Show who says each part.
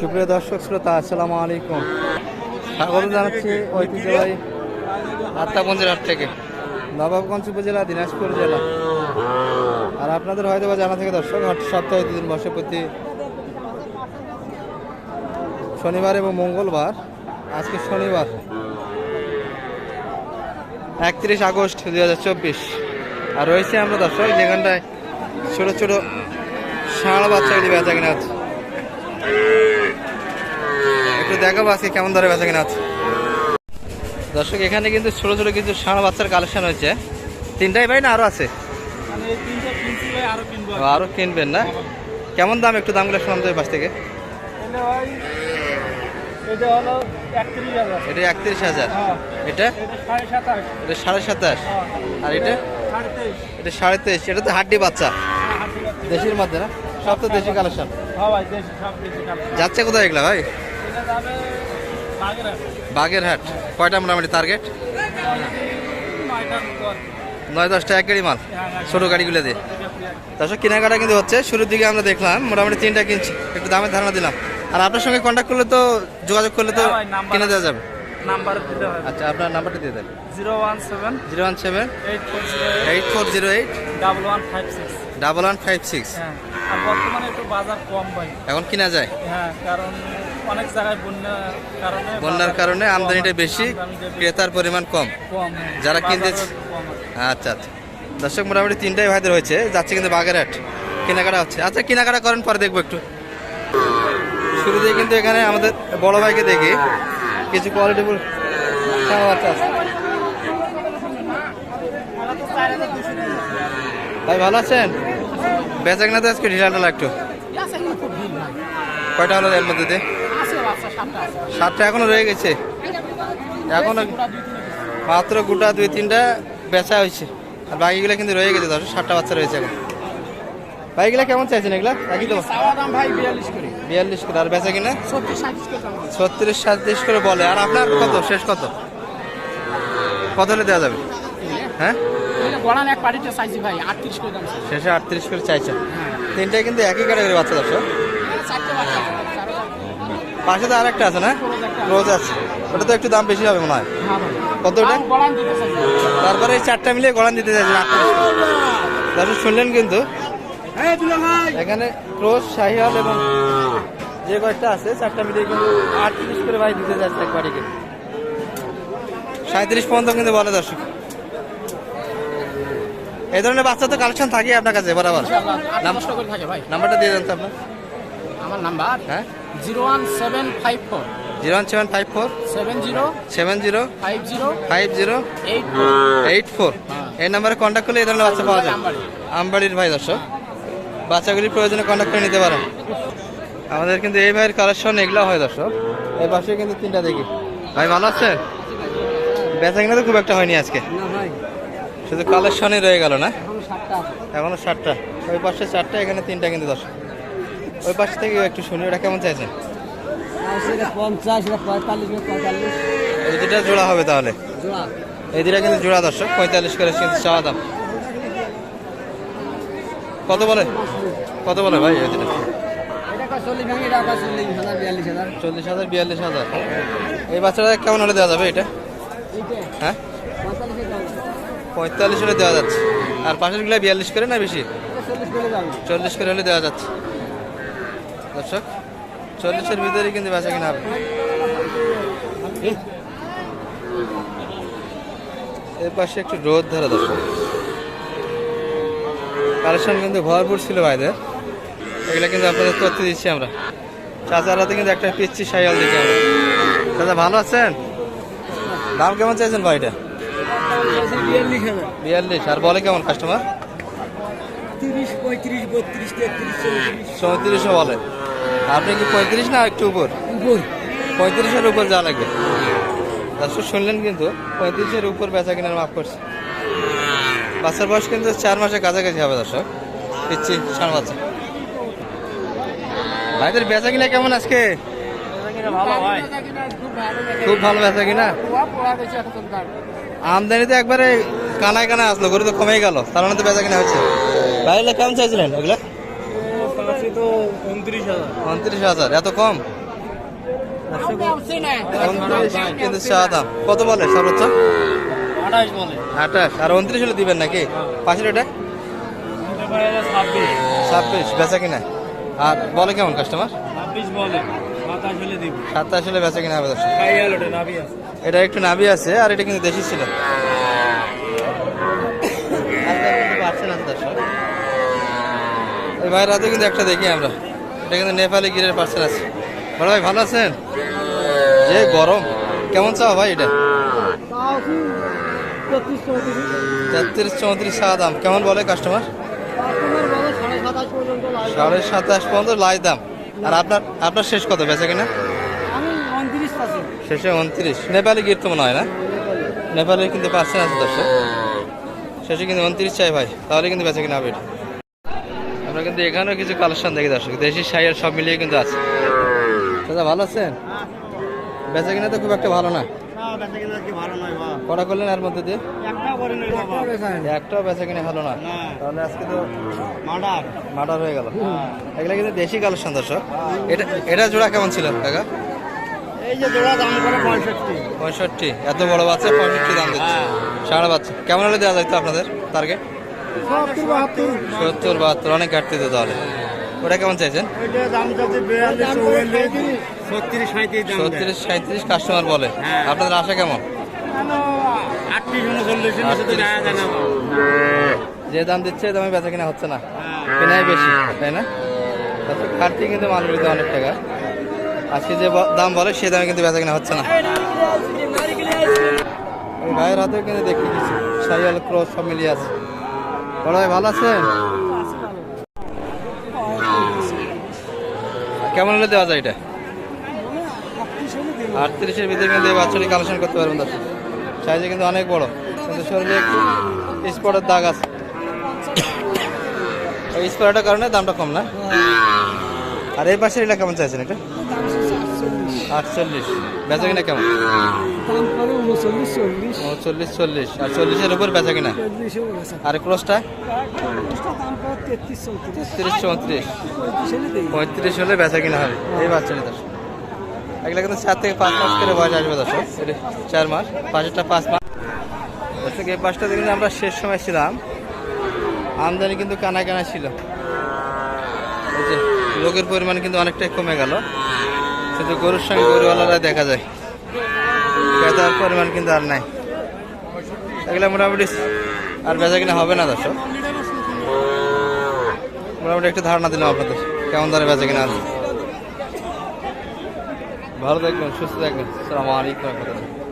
Speaker 1: সুপ্রিয় দর্শক শ্রোতা, আসসালামু আলাইকুম। স্বাগত জানাচ্ছি ঐতিহ্যবাহী আত্মাগঞ্জের হাট থেকে, নবাবগঞ্জ উপজেলা, দিনাজপুর জেলা। আর আপনাদের হয়তো বা জানা থেকে, দর্শক, হাট সপ্তাহে দুদিন বসে প্রতি শনিবার এবং মঙ্গলবার, আজকে শনিবার একত্রিশ আগস্ট দুই হাজার চব্বিশ। আর রয়েছে আমরা, দর্শক যেখানটায় ছোট ছোট ষাঁড় বাচ্চাগুলি বেচা কিনা একটু দেখাবো আজকে কেমন ধরে বেচা কিনা হচ্ছে। দর্শক এখানে কিন্তু ছোট ছোট কিছু ষাঁড় বাচ্চার কালেকশন হয়েছে। তিনটাই ভাই না আরও আছে?
Speaker 2: মানে এই তিনটা কিনছি ভাই আরও
Speaker 1: ও, আরও কিনবেন না? কেমন দাম একটু দামগুলো শোনান তো পাশ থেকে।
Speaker 2: এটা একত্রিশ হাজার।
Speaker 1: এটা
Speaker 2: হ্যাঁ।
Speaker 1: এটা?
Speaker 2: এটা সাড়ে সাতাশ। হ্যাঁ।
Speaker 1: আর এটা? এটা সাড়ে তেইশ। এটা তো হাড্ডি বাচ্চা।
Speaker 2: হ্যাঁ,
Speaker 1: দেশির মধ্যে না? সব তো দেশি কালেকশন। যাচ্ছে কোথায় এগুলা ভাই? বাগেরহাট। কয়টা মোটামুটি টার্গেট নয় দশটা এক গাড়ি মাল। ছোটো গাড়িগুলো দিয়ে। দর্শক কেনাকাটা কিন্তু হচ্ছে। শুরুর দিকে আমরা দেখলাম মোটামুটি তিনটা কিনছি। একটু দামের ধারণা দিলাম। আর আপনার সঙ্গে কন্ট্যাক্ট করলে তো যোগাযোগ করলে তো
Speaker 2: হ্যাঁ
Speaker 1: কিনে দেওয়া যাবে।
Speaker 2: নাম্বার দিতে হবে।
Speaker 1: আচ্ছা আপনার নাম্বারটা দিয়ে দেন।
Speaker 2: Zero one seven
Speaker 1: zero one seven
Speaker 2: eight four zero eight
Speaker 1: eight four zero eight
Speaker 2: double one five six.
Speaker 1: Double one five six.
Speaker 2: হ্যাঁ আর বর্তমানে একটু বাজার কম ভাই।
Speaker 1: এখন কিনা যায়?
Speaker 2: হ্যাঁ কারণ অনেক জায়গায় বন্যার কারণে
Speaker 1: বন্যার কারণে আমদানিটা বেশি ক্রেতার পরিমাণ কম।
Speaker 2: হ্যাঁ।
Speaker 1: যারা কিনতে-। আচ্ছা আচ্ছা। দর্শক মোটামুটি তিনটাই ভাইদের হয়েছে। যাচ্ছে কিন্তু বাগেরহাট। কেনাকাটা হচ্ছে। আচ্ছা কেনাকাটা করেন পরে দেখব একটু। শুরুতেই কিন্তু এখানে আমাদের বড় ভাইকে দেখি। কিছু কোয়ালিটিফুল বাচ্চা আছে ভাই ভালো আছেন? বেচা কিনা তো আজকে ঢিলা ঢালা একটু কয়টা হলো এর মধ্যে দিয়ে? সাতটা এখনও রয়ে গেছে। এখনও মাত্র গোটা দুই তিনটা বেচা হয়েছে। আর বাকিগুলো কিন্তু রয়ে গেছে দশ সাতটা বাচ্চা রয়েছে এখন। বাকিগুলো কেমন চাইছেন এগুলা? একই তো?
Speaker 2: বিয়াল্লিশ করে।
Speaker 1: আর বেচা কিনা। ছত্রিশ সাতত্রিশ করে বলে। আর আপনার কত? শেষ কত? কত হলে দেওয়া যাবে? হ্যাঁ। শেষে আটত্রিশ করে চাইছেন। তিনটাই কিন্তু একই ক্যাটাগরি বাচ্চা দর্শক
Speaker 2: এখানে চারটে বাচ্চা আছে, চারো চারটে।
Speaker 1: পাশে তো আরেকটা আছে না? রোজ আছে। ওটা তো একটু দাম বেশি হবে মনে হয়।
Speaker 2: হ্যাঁ
Speaker 1: কত ওটা? তারপরে এই চারটা মিলিয়ে গড়ান দিতে আটত্রিশ দর্শক শুনলেন কিন্তু। এখানে ক্রোজ শাহিওয়াল এবং যে কয়েকটা আছে চারটা মিলিয়ে কিন্তু আটত্রিশ করে ভাই দিতে যাচ্ছে একবারকে সাঁত্রিশ পর্যন্ত কিন্তু বলে দর্শক। এই ধরনের বাচ্চা তো কালেকশন থাকে আপনার কাছে বরাবর। নাম্বারটা দিয়ে দেন তো আপনার।
Speaker 2: আমার নাম্বার?
Speaker 1: হ্যাঁ?
Speaker 2: Zero one seven five four.
Speaker 1: Zero one seven five four.
Speaker 2: Seven zero
Speaker 1: seven zero
Speaker 2: five zero
Speaker 1: five zero
Speaker 2: eight
Speaker 1: eight four এই নাম্বারে কন্ট্যাক্ট করলে এই ধরনের বাচ্চা পাওয়া যায়। আমবাড়ির ভাই দর্শক বাচ্চাগুলির প্রয়োজনে কন্ট্যাক্ট করে নিতে পারেন। আমাদের কিন্তু এই ভাইয়ের কালেকশন এগুলো হয় দর্শক। এই পাশে কিন্তু তিনটা দেখি। ভাই ভালো আছে? বেচা কিনা তো খুব একটা হয়নি আজকে। শুধু কালেকশনই রয়ে গেল না?
Speaker 2: এখন সাতটা।
Speaker 1: ওই পাশে চারটা এখানে তিনটা কিন্তু দর্শক। ওই পাশ থেকে একটু শুনি ওটা কেমন চাইছেন
Speaker 2: পঞ্চাশ পঁয়তাল্লিশ
Speaker 1: এই দুটা জোড়া হবে তাহলে? এই দুটা কিন্তু জোড়া দর্শক পঁয়তাল্লিশ করে কিন্তু চাওয়া দাম। কত বলে? কত বলে ভাই এই দুটা?
Speaker 2: চল্লিশ হাজার বিয়াল্লিশ হাজার।
Speaker 1: এই বাচ্চাটা কেমন হলে দেওয়া যাবে এটা?
Speaker 2: এইটা?
Speaker 1: হ্যাঁ?
Speaker 2: পঁয়তাল্লিশ
Speaker 1: হলে দেওয়া যাচ্ছে। আর পাশেরগুলো বিয়াল্লিশ করে না বেশি?
Speaker 2: চল্লিশ করে
Speaker 1: হলে দেওয়া যাচ্ছে। দর্শক, চল্লিশের ভিতরে কিন্তু বেচা কিনা হবে। এর পাশে একটু রোদ ধরা দর্শক। কালেকশন কিন্তু ভরপুর ছিল ভাইদের। এগুলো কিন্তু আপনাদের করতে দিচ্ছি আমরা। চাচারাতে কিন্তু একটা পিচ্ছি সাইয়াল দিকে আমরা। দাদা ভালো আছেন? দাম কেমন চাইছেন ভাইটা?
Speaker 2: বিয়াল্লিশ।
Speaker 1: আর বলে কেমন কাস্টমার
Speaker 2: তিরিশ পঁয়ত্রিশ বত্রিশ তেত্রিশ চৌত্রিশ।
Speaker 1: চৌত্রিশও বলে। আপনি কি পঁয়ত্রিশ না একটু উপর?
Speaker 2: উপর।
Speaker 1: পঁয়ত্রিশের উপর যা লাগবে দর্শক শুনলেন কিন্তু পঁয়ত্রিশের উপর বেচা কেনার মাফ করছে। বাচ্চার বয়স কিন্তু চার মাসের কাছাকাছি হবে দর্শক। পিচ্ছি ষাঁড় বাচ্চা। ভাইদের বেচা কিনা কেমন আজকে? খুব ভালো বেচা কিনা? আমদানি তো একবারে কানায় কানায় আসলো গরু তো কমেই গেল। তার মানে তো বেচা কিনা হচ্ছে ভাইগুলো কেমন চাইছিলেন? ওগুলো
Speaker 2: উনত্রিশ হাজার।
Speaker 1: এত কম? কিন্তু চা দাম কত বলে সর্বোচ্চ?
Speaker 2: আঠাশ।
Speaker 1: আর উনত্রিশ হলে দিবেন নাকি? পাশের ওটা
Speaker 2: ছাব্বিশ।
Speaker 1: বেচা কিনা? আর বলে কেমন কাস্টমার
Speaker 2: সাতাশ হলে
Speaker 1: বেচা কিনা হবে এটা একটু নাবি আছে আর এটা কিন্তু দেশি ছিল। এই ভাইয়ের হাতে কিন্তু একটা দেখি আমরা। এটা কিন্তু নেপালি গিরের পার্সেল আছে। বড় ভাই, ভালো আছেন? যে গরম। কেমন চাও ভাই এটা? তেত্রিশ চৌত্রিশ সাত দাম। কেমন বলে কাস্টমার সাড়ে সাতাশ পর্যন্ত লাই দাম। আর আপনার আপনার শেষ কত? বেচা কিনা? শেষে উনত্রিশ। নেপালি গির তো মনে হয় না? নেপালে কিন্তু পার্সেন্ট আছে দর্শক। শেষে কিন্তু উনত্রিশ চাই ভাই। তাহলে কিন্তু বেচা কিনা হবে এটা। কিন্তু এখানেও কিছু কালেকশন দেখি দর্শক। দেশি শাড়ি সব মিলিয়ে কিন্তু আছে। দাদা ভালো আছেন? বেচা কিনা তো খুব একটা ভালো না। কটা করলেন এর মধ্যে দিয়ে?
Speaker 2: একটা করে নেই বাবা।
Speaker 1: একটাও বেচা কিনা ভালো না। তাহলে আজকে তো
Speaker 2: মার্ডার
Speaker 1: হয়ে গেল। এগুলা কিন্তু দেশি কালেকশন দর্শক। এটা এটা জোড়া কেমন ছিল কাকা?
Speaker 2: এই যে জোড়া দাম করে পঁয়ষট্টি।
Speaker 1: পঁয়ষট্টি। এত বড় বাচ্চা পঁয়ষট্টি দাম দিচ্ছে। সাড়ে বাচ্চা। কেমন হলে দেওয়া যাইতো আপনাদের? টার্গেট
Speaker 2: সত্তর বাহাত্তর।
Speaker 1: অনেক ঘাটতি তো তাহলে। ওটা কেমন চাইছেন?
Speaker 2: ছত্রিশ সাঁত্রিশ
Speaker 1: কাস্টমার বলে।
Speaker 2: হ্যাঁ।
Speaker 1: আপনাদের আশা কেমন? যে দাম দিচ্ছে দামে বেচা কিনা হচ্ছে না। কেনাই বেশি তাই না? তারপর ঘাটতি কিন্তু মালের ভিতরে অনেক টাকা। আজকে যে দাম বলে সে দামে কিন্তু বেচা কিনা হচ্ছে না। ভাইয়ের হাতেও কিন্তু দেখি কিছু। সাইয়াল ক্রস সব মিলিয়ে আছে। বড় ভাই ভালো আছেন? কেমন হলে দেওয়া যায় এটা? আটত্রিশের ভিতরে কিন্তু বাচ্চাটি কালেকশন করতে পারবেন দাদা সাইজে কিন্তু অনেক বড়, কিন্তু শরীরে একটু স্পটের দাগ আছে। ওই স্পটের কারণে দামটা কম না? আর এই পাশের এটা কেমন চাইছেন এটা? আটচল্লিশ। বেচা কিনা কেমন?
Speaker 2: দাম করে উনচল্লিশ চল্লিশ।
Speaker 1: চল্লিশ চল্লিশ। আর চল্লিশের উপর বেচা কিনা? আর ক্রসটা?
Speaker 2: তেত্রিশ চৌত্রিশ।
Speaker 1: তিরিশ চৌত্রিশ।
Speaker 2: পঁয়ত্রিশ হলে
Speaker 1: বেচা কিনা হবে। এই বাচ্চাটি দর্শক। এগুলো কিন্তু চার থেকে পাঁচ মাস করে বয়স আসবে এটা চার মাস পাঁচটা পাঁচ মাস। দর্শক এই পাঁচটাতে কিন্তু আমরা শেষ সময় ছিলাম। আমদানি কিন্তু কানা কানা ছিল। লোকের পরিমাণ কিন্তু অনেকটাই কমে গেল। শুধু গরুর সঙ্গে গরুওয়ালারা দেখা যায়। ক্রেতার পরিমাণ কিন্তু আর নাই। এগুলো মোটামুটি আর বেচা কিনা হবে না দর্শক। মোটামুটি একটু ধারণা দিলাম আপনাদের কেমন ধরে বেচা কিনা ভালো থাকবেন, সুস্থ থাকবেন। সালামালাইকুম রহমতুল্লাহ।